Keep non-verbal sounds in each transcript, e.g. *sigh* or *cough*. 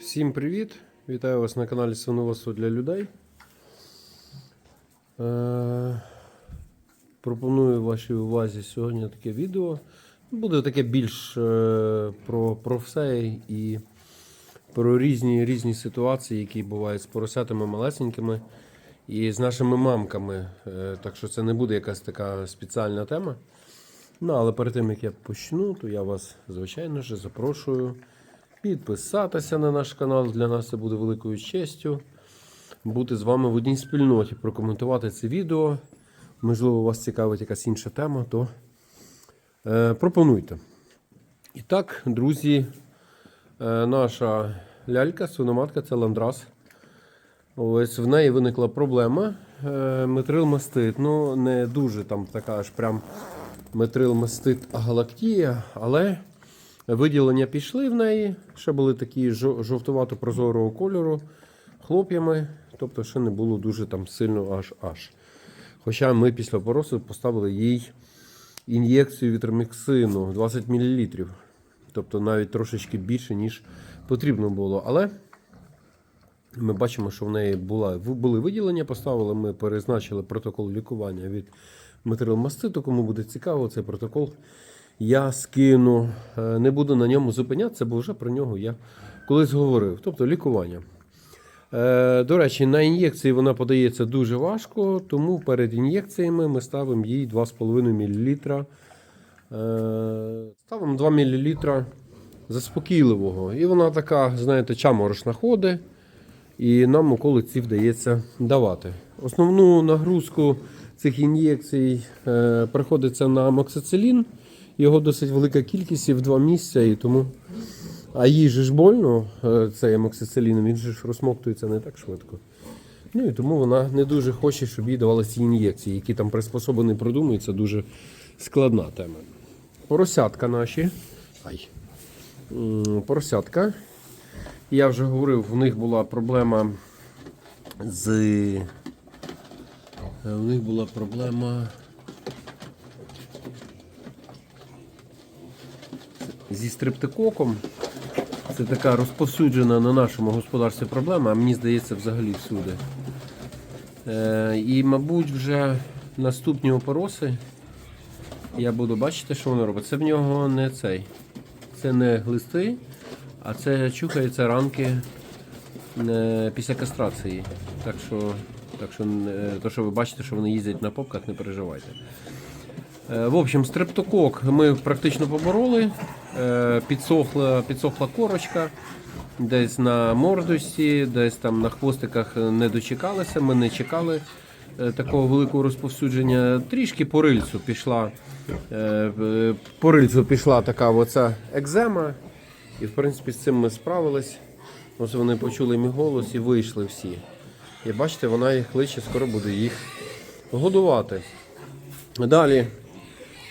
Всім привіт! Вітаю вас на каналі Свиноводство для людей. Е, пропоную вашій увазі сьогодні таке відео. Буде таке більш е, про, про все і про різні, різні ситуації, які бувають з поросятами малесенькими і з нашими мамками. Е, так що це не буде якась така спеціальна тема. Ну, але перед тим як я почну, то я вас, звичайно ж, запрошую підписатися на наш канал. Для нас це буде великою честю. Бути з вами в одній спільноті, прокоментувати це відео. Можливо, вас цікавить якась інша тема, то е, пропонуйте. І так, друзі, е, наша лялька, свиноматка це ландрас. Ось в неї виникла проблема. Е, метрилмастит. Ну, не дуже там така аж прям метрилмастит галактія, але виділення пішли в неї. Ще були такі жо- жовтувато-прозорого кольору хлоп'ями. Тобто ще не було дуже там сильно аж аж. Хоча ми після поросу поставили їй ін'єкцію вітроміксину 20 мл. Тобто навіть трошечки більше, ніж потрібно було. Але ми бачимо, що в неї була, були виділення, поставили, ми перезначили протокол лікування від метрилмаститу. Кому буде цікаво, цей протокол я скину. Е, Не буду на ньому зупинятися, бо вже про нього я колись говорив. Тобто лікування. Е, До речі, на ін'єкції вона подається дуже важко, тому перед ін'єкціями ми ставимо їй 2,5 мл. Е, Ставимо 2 мл заспокійливого. І вона така, знаєте, чаморошна ходить, і нам околиці вдається давати. Основну нагрузку цих ін'єкцій е, приходиться на амоксицилін. Його досить велика кількість і в два місця, і тому. А їй же ж больно е, цей амоксицилін, він же ж розмоктується не так швидко. Ну і тому вона не дуже хоче, щоб їй давали ці ін'єкції, які там приспособлені продумують. Це дуже складна тема. Поросятка наші. Ай. Поросятка. Я вже говорив, в них була проблема з. Е, В них була проблема зі стрептококом. Це така розповсюджена на нашому господарстві проблема, а мені здається, взагалі всюди. Е, і, мабуть, вже наступні опороси я буду бачити, що воно робить. Це в нього не цей. Це не глисти, а це чухаються ранки е, після кастрації. Так що, так що, е, то, що ви бачите, що вони їздять на попках, не переживайте. Е, В общем, стрептокок ми практично побороли. Е, Підсохла, підсохла корочка. Десь на мордості, десь там на хвостиках не дочекалися. Ми не чекали такого великого розповсюдження. Трішки по рильцю пішла, по рильцю пішла така оця екзема. І в принципі з цим ми справились. Ось вони почули мій голос і вийшли всі. І бачите, вона їх кличе, скоро буде їх годувати. Далі.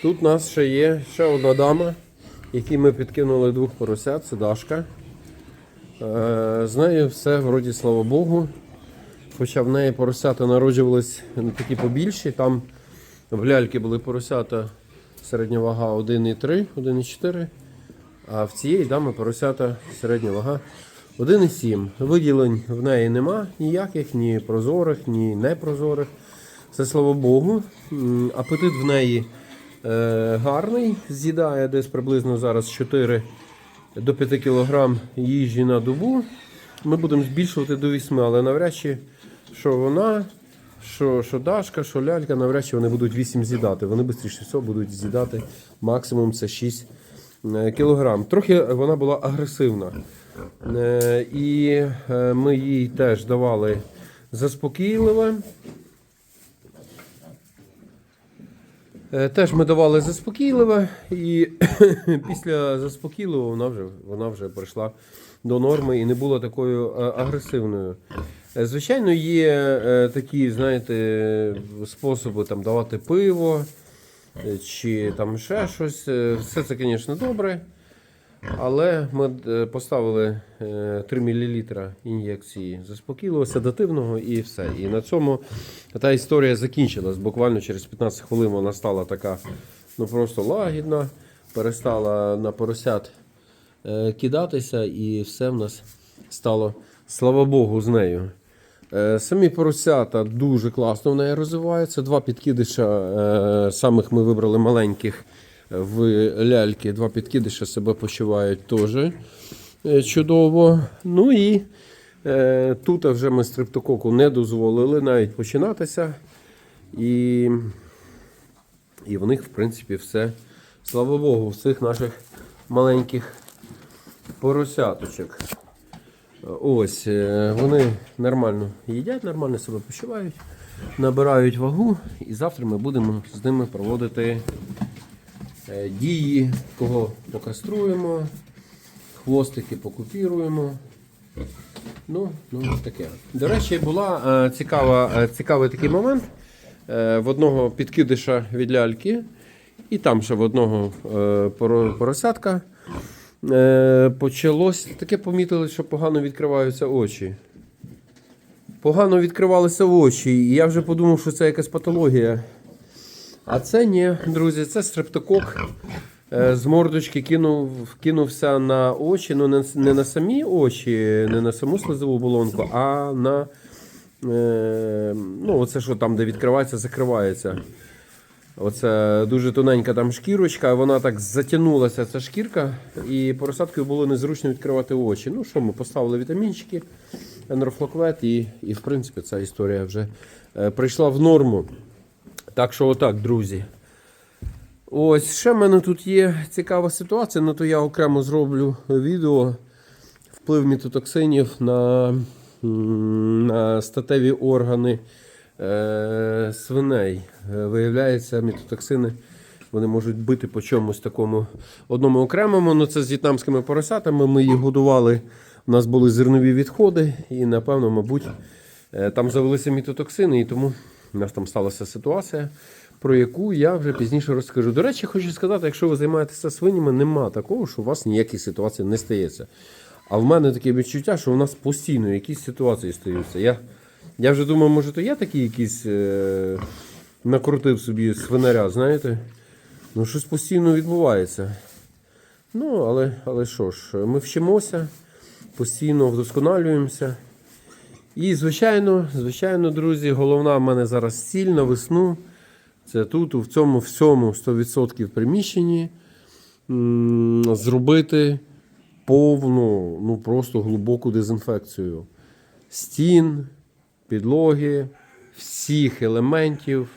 Тут у нас ще є ще одна дама, якій ми підкинули двох поросят, це Дашка. Е, З нею все вроді слава Богу. Хоча в неї поросята народжувались такі побільші. Там в ляльки були поросята середня вага 1,3, 1,4. А в цієї дами поросята середня вага 1,7. Виділень в неї нема ніяких, ні прозорих, ні непрозорих. Це слава Богу. Апетит в неї е, гарний, з'їдає десь приблизно зараз 4 до 5 кг їжі на добу. Ми будемо збільшувати до 8, але навряд чи що вона, що, що Дашка, що лялька, навряд чи вони будуть 8 з'їдати. Вони швидше всього будуть з'їдати максимум це 6 е, кілограм. Трохи вона була агресивна. Е, І е, ми їй теж давали заспокійливе. Е, Теж ми давали заспокійливе, і *coughs* після заспокійливого вона вже, вона вже прийшла до норми і не була такою агресивною. Звичайно, є такі, знаєте, способи там давати пиво чи там ще щось. Все це, звісно, добре. Але ми е, поставили е, 3 мл ін'єкції заспокійливого, седативного і все. І на цьому та історія закінчилась. Буквально через 15 хвилин вона стала така ну просто лагідна. перестала на поросят е, кидатися, і все в нас стало, слава Богу, з нею. Е, Самі поросята дуже класно в неї розвиваються. Два підкидиша, е, самих ми вибрали маленьких в ляльки. Два підкидиша себе почувають теж е, чудово. Ну і е, тут вже ми стриптококу не дозволили навіть починатися. І, і в них, в принципі, все, слава Богу, всіх наших маленьких поросяточок. Ось, е, вони нормально їдять, нормально себе почувають, набирають вагу, і завтра ми будемо з ними проводити дії, кого покаструємо, хвостики покупіруємо. Ну, ну таке. До речі, була е, цікава, е, цікавий такий момент. Е, в одного підкидиша від ляльки, і там ще в одного е, поросятка. Е, почалось таке помітили, що погано відкриваються очі. Погано відкривалися очі, і я вже подумав, що це якась патологія. А це ні, друзі, це стрептокок. Е, З мордочки кинув, кинувся на очі, ну не, не на самі очі, не на саму слизову оболонку, а на е, ну, оце, що там, де відкривається, закривається. Оце дуже тоненька там шкірочка, вона так затягнулася, ця шкірка, і поросяткою було незручно відкривати очі. Ну що, ми поставили вітамінчики, енрофлоквет, і, і в принципі ця історія вже е, прийшла в норму. Так що, отак, друзі. Ось ще в мене тут є цікава ситуація, ну то я окремо зроблю відео. Вплив мітотоксинів на, на статеві органи е, свиней. Е, Виявляється, мітотоксини вони можуть бити по чомусь такому одному окремому. Ну це з в'єтнамськими поросятами. Ми їх годували. У нас були зернові відходи, і напевно, мабуть, е, там завелися мітотоксини, і тому у нас там сталася ситуація, про яку я вже пізніше розкажу. До речі, хочу сказати, якщо ви займаєтеся свинями, нема такого, що у вас ніяких ситуацій не стається. А в мене таке відчуття, що у нас постійно якісь ситуації стаються. Я, я вже думаю, може, то я такий якийсь е, накрутив собі свинаря, знаєте? Ну, щось постійно відбувається. Ну, але, але що ж, ми вчимося, постійно вдосконалюємося. І, звичайно, звичайно, друзі, головна в мене зараз ціль на весну. Це тут, у цьому всьому 100% приміщенні зробити повну, ну просто глибоку дезінфекцію стін, підлоги, всіх елементів,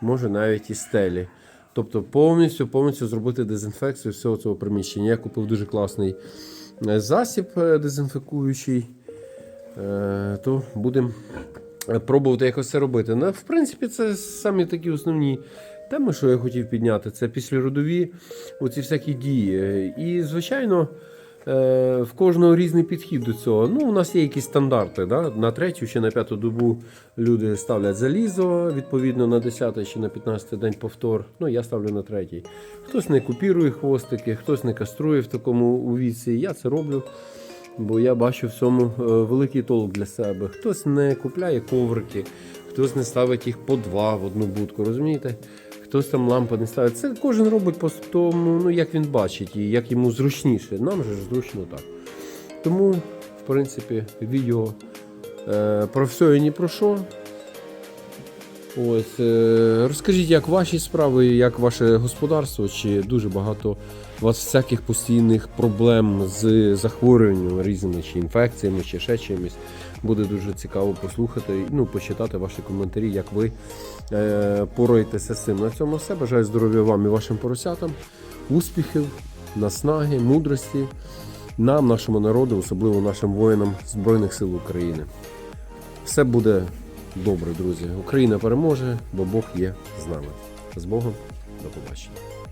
може навіть і стелі. Тобто повністю повністю зробити дезінфекцію всього цього приміщення. Я купив дуже класний е, засіб е, дезінфікуючий. Е, То будемо пробувати якось це робити. Ну, в принципі, це самі такі основні теми, що я хотів підняти. Це післяродові оці всякі дії. І, звичайно, е, в кожного різний підхід до цього. Ну, у нас є якісь стандарти. Да? На третю чи на п'яту добу люди ставлять залізо, відповідно на 10 чи на 15 день повтор. Ну, я ставлю на третій. Хтось не купірує хвостики, хтось не каструє в такому віці. Я це роблю. Бо я бачу в цьому е, великий толк для себе. Хтось не купляє коврики, хтось не ставить їх по два в одну будку, розумієте? Хтось там лампи не ставить. Це кожен робить по тому, ну як він бачить і як йому зручніше. Нам же зручно так. Тому, в принципі, відео е, про все і ні про що. Ось, е, розкажіть, як ваші справи, як ваше господарство, чи дуже багато у вас всяких постійних проблем з захворюваннями різними, чи інфекціями, чи ще чимось. Буде дуже цікаво послухати, ну, почитати ваші коментарі, як ви е, пораєтеся з цим. На цьому все. Бажаю здоров'я вам і вашим поросятам, успіхів, наснаги, мудрості нам, нашому народу, особливо нашим воїнам Збройних сил України. Все буде добре, друзі. Україна переможе, бо Бог є з нами. З Богом, до побачення.